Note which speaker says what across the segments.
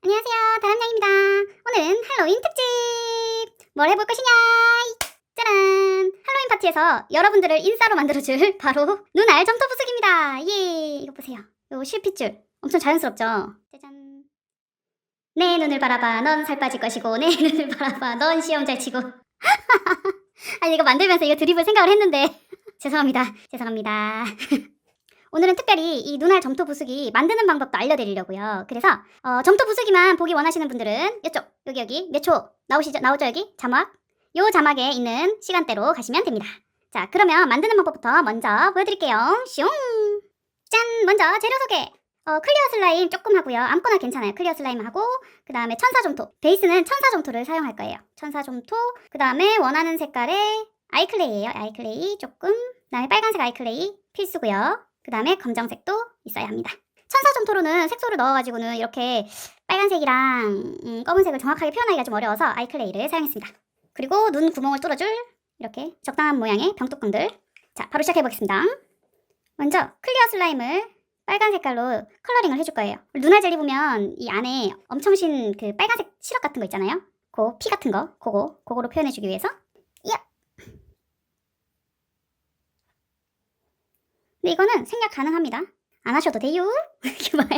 Speaker 1: 안녕하세요, 다람양입니다. 오늘은 할로윈 특집! 뭘 해볼 것이냐? 짜란! 할로윈 파티에서 여러분들을 인싸로 만들어줄 바로 눈알 점토 부수기입니다. 예, 이거 보세요. 요 실핏줄 엄청 자연스럽죠? 짜잔. 내 눈을 바라봐, 넌 살 빠질 것이고, 내 눈을 바라봐, 넌 시험 잘 치고. 아니, 이거 만들면서 이거 드립을 생각을 했는데. 죄송합니다. 죄송합니다. 오늘은 특별히 이 눈알 점토 부수기 만드는 방법도 알려드리려고요. 그래서 어, 점토 부수기만 보기 원하시는 분들은 이쪽 여기 여기 몇 초 나오시죠? 나오죠 여기 자막 요 자막에 있는 시간대로 가시면 됩니다. 자 그러면 만드는 방법부터 먼저 보여드릴게요. 슝! 짠! 먼저 재료 소개. 어, 클리어 슬라임 조금 하고요. 아무거나 괜찮아요. 클리어 슬라임 하고 그 다음에 천사 점토. 베이스는 천사 점토를 사용할 거예요. 천사 점토. 그 다음에 원하는 색깔의 아이클레이예요. 아이클레이 조금. 그 다음에 빨간색 아이클레이 필수고요. 그 다음에 검정색도 있어야 합니다. 천사 점토로는 색소를 넣어가지고는 이렇게 빨간색이랑 음, 검은색을 정확하게 표현하기가 좀 어려워서 아이클레이를 사용했습니다. 그리고 눈 구멍을 뚫어줄 이렇게 적당한 모양의 병뚜껑들. 자, 바로 시작해 보겠습니다. 먼저 클리어 슬라임을 빨간 색깔로 컬러링을 해줄 거예요. 눈알 젤리 보면 이 안에 엄청 신 그 빨간색 시럽 같은 거 있잖아요. 그 피 같은 거, 그거, 그거로 표현해주기 위해서. 야! 근데 이거는 생략 가능합니다. 안 하셔도 돼요. 이게 뭐야?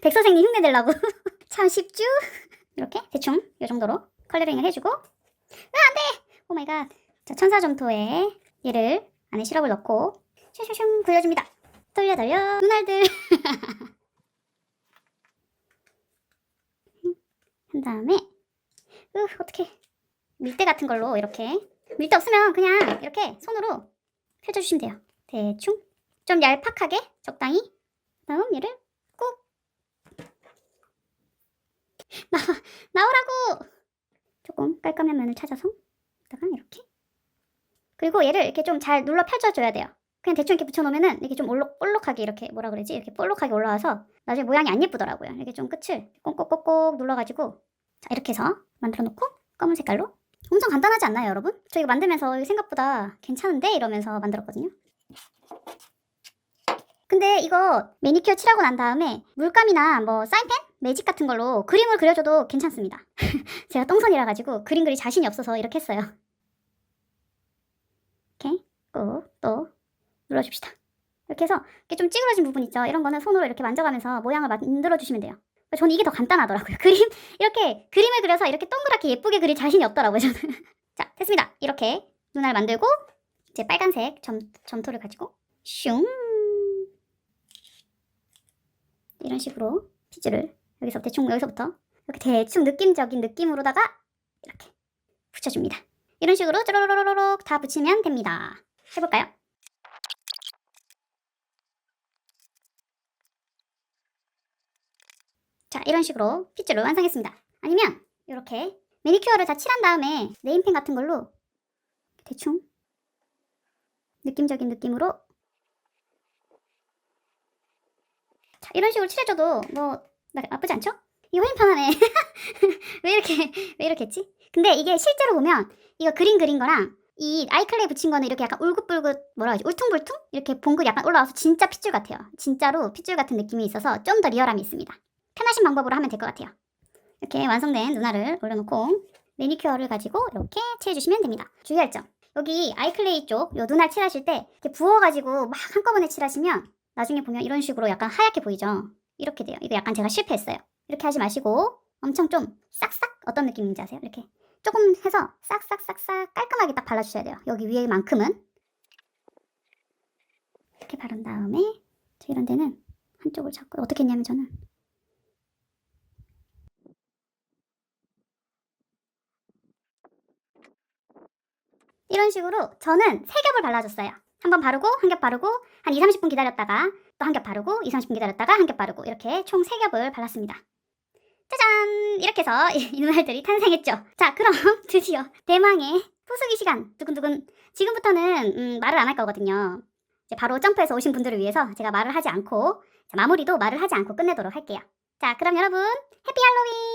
Speaker 1: 백 선생님 흉내 내려고. 참 쉽죠? 이렇게 대충 이 정도로 컬러링을 해주고. 아, 안 돼! 오 마이 갓. 자, 천사 점토에 얘를 안에 시럽을 넣고 슝슝슝 굴려줍니다. 돌려 돌려 눈알들. 한 다음에 으 어떻게 밀대 같은 걸로 이렇게 밀대 없으면 그냥 이렇게 손으로 펼쳐주시면 돼요. 대충 좀 얄팍하게? 적당히? 다음 얘를 꾹 나, 나오라고! 조금 깔끔한 면을 찾아서 다가 이렇게. 그리고 얘를 이렇게 좀 잘 눌러 펼쳐줘야 돼요. 그냥 대충 이렇게 붙여놓으면은 이렇게 좀 올록, 볼록하게 이렇게 뭐라 그러지? 이렇게 볼록하게 올라와서 나중에 모양이 안 예쁘더라고요. 이렇게 좀 끝을 꼭꼭꼭꼭 눌러가지고 자 이렇게 해서 만들어 놓고 검은 색깔로. 엄청 간단하지 않나요 여러분? 저 이거 만들면서 생각보다 괜찮은데? 이러면서 만들었거든요 근데 이거 매니큐어 칠하고 난 다음에 물감이나 뭐 사인펜? 매직 같은 걸로 그림을 그려줘도 괜찮습니다. 제가 똥손이라 가지고 그림 그리 자신이 없어서 이렇게 했어요. 이렇게 꾹 또 눌러줍시다. 이렇게 해서 이렇게 좀 찌그러진 부분 있죠? 이런 거는 손으로 이렇게 만져가면서 모양을 만들어 주시면 돼요. 저는 이게 더 간단하더라고요. 그림 이렇게 그림을 그려서 이렇게 동그랗게 예쁘게 그릴 자신이 없더라고요. 저는. 자 됐습니다. 이렇게 눈알 만들고 이제 빨간색 점 점토를 가지고 슝 이런 식으로 피즈를 여기서 대충 여기서부터 이렇게 대충 느낌적인 느낌으로다가 이렇게 붙여줍니다. 이런 식으로 쪼로로로록 다 붙이면 됩니다. 해볼까요? 자, 이런 식으로 피즈를 완성했습니다. 아니면 이렇게 매니큐어를 다 칠한 다음에 네임펜 같은 걸로 대충 느낌적인 느낌으로 이런 식으로 칠해줘도 뭐 나- 나쁘지 않죠? 이거 훨씬 편하네. 왜 이렇게 왜 이렇게 했지? 근데 이게 실제로 보면 이거 그림 그린 거랑 이 아이클레이 붙인 거는 이렇게 약간 울긋불긋 뭐라 하지? 울퉁불퉁? 이렇게 봉긋 약간 올라와서 진짜 핏줄 같아요. 진짜로 핏줄 같은 느낌이 있어서 좀 더 리얼함이 있습니다. 편하신 방법으로 하면 될 것 같아요. 이렇게 완성된 눈알을 올려놓고 매니큐어를 가지고 이렇게 칠해주시면 됩니다. 주의할 점. 여기 아이클레이 쪽, 요 눈알 칠하실 때 이렇게 부어가지고 막 한꺼번에 칠하시면 나중에 보면 이런 식으로 약간 하얗게 보이죠? 이렇게 돼요. 이거 약간 제가 실패했어요. 이렇게 하지 마시고 엄청 좀 싹싹 어떤 느낌인지 아세요? 이렇게 조금 해서 싹싹싹싹 깔끔하게 딱 발라주셔야 돼요. 여기 위에만큼은 이렇게 바른 다음에 저 이런 데는 한쪽을 잡고 어떻게 했냐면 저는 이런 식으로 저는 세 겹을 발라줬어요. 한 번 바르고 한 겹 바르고 한 2, 30분 기다렸다가 또 한 겹 바르고 2, 30분 기다렸다가 한 겹 바르고 이렇게 총세 겹을 발랐습니다. 짜잔! 이렇게 해서 이 눈알들이 탄생했죠. 자, 그럼 드디어 대망의 부수기 시간. 두근두근. 지금부터는 음, 말을 안 할 거거든요. 이제 바로 점프해서 오신 분들을 위해서 제가 말을 하지 않고 자, 마무리도 말을 하지 않고 끝내도록 할게요. 자, 그럼 여러분 해피 할로윈!